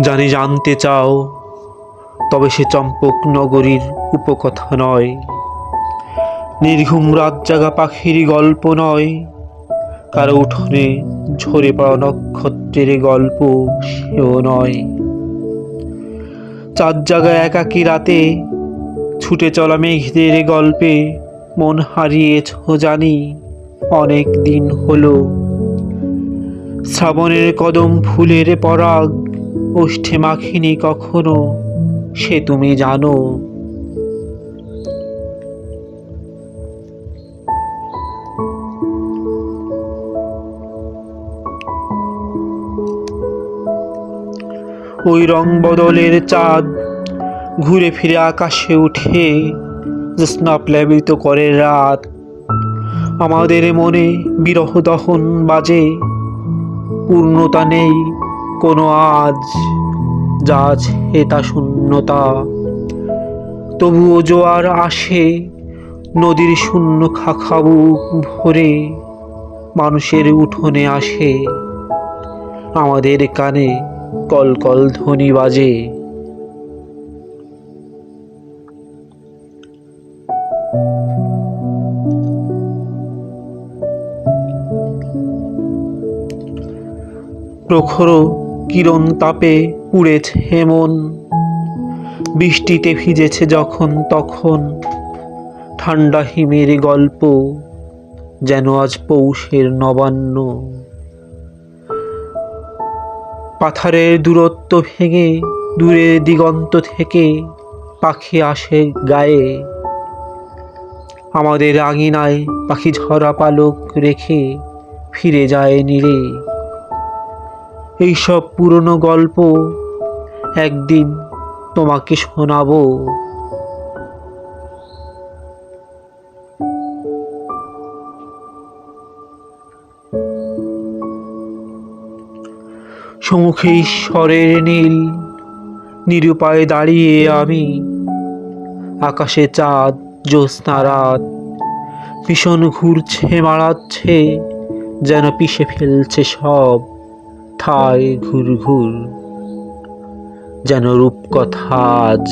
জানি জানতে চাও, তবে সে চম্পক নগরীর উপকথা নয়। নির্ঘুম রাত জাগা পাখির গল্প নয়, কারও উঠোনে ঝরে পড়া নক্ষত্রের গল্প সেও নয়। চার জায়গায় একাকি রাতে ছুটে চলা মেঘদের গল্পে মন হারিয়েছ জানি, অনেক দিন হলো। শ্রাবণের কদম ফুলের পরাগ ওষ্ঠে মাখিনি কখনো, সে তুমি জানো। ওই রং বদলের চাঁদ ঘুরে ফিরে আকাশে উঠে জ্যোৎস্না প্লাবিত করে রাত। আমাদের মনে বিরহ দহন বাজে, পূর্ণতা নেই। কোনো আজ যা আছে তা শূন্যতা। তবুও জোয়ার আসে, নদীর শূন্য খাখাবু ভরে, মানুষের উঠোনে আসে। আমাদের কানে কলকল ধ্বনি বাজে। প্রখর কিরণ তাপে পুড়েছে হেমন। বৃষ্টিতে ভিজেছে যখন তখন। ঠান্ডা হিমের গল্প যেন আজ পৌষের নবান্ন। পাথারের দূরত্ব ভেঙে দূরে দিগন্ত থেকে পাখি আসে গায়ে। আমাদের আঙিনায় পাখি ঝরা পালক রেখে ফিরে যায় নীড়ে এইসব পুরনো গল্প একদিন তোমাকে শোনাবো। সমুখে ঈশ্বরের নীল, নিরুপায় দাঁড়িয়ে আমি, আকাশে চাঁদ, জ্যোৎস্না রাত, ভীষণ ঘুরছে মারাচ্ছে যেন পিষে ফেলছে সব। ঠায় ঘুর ঘুর যেন রূপকথা আজ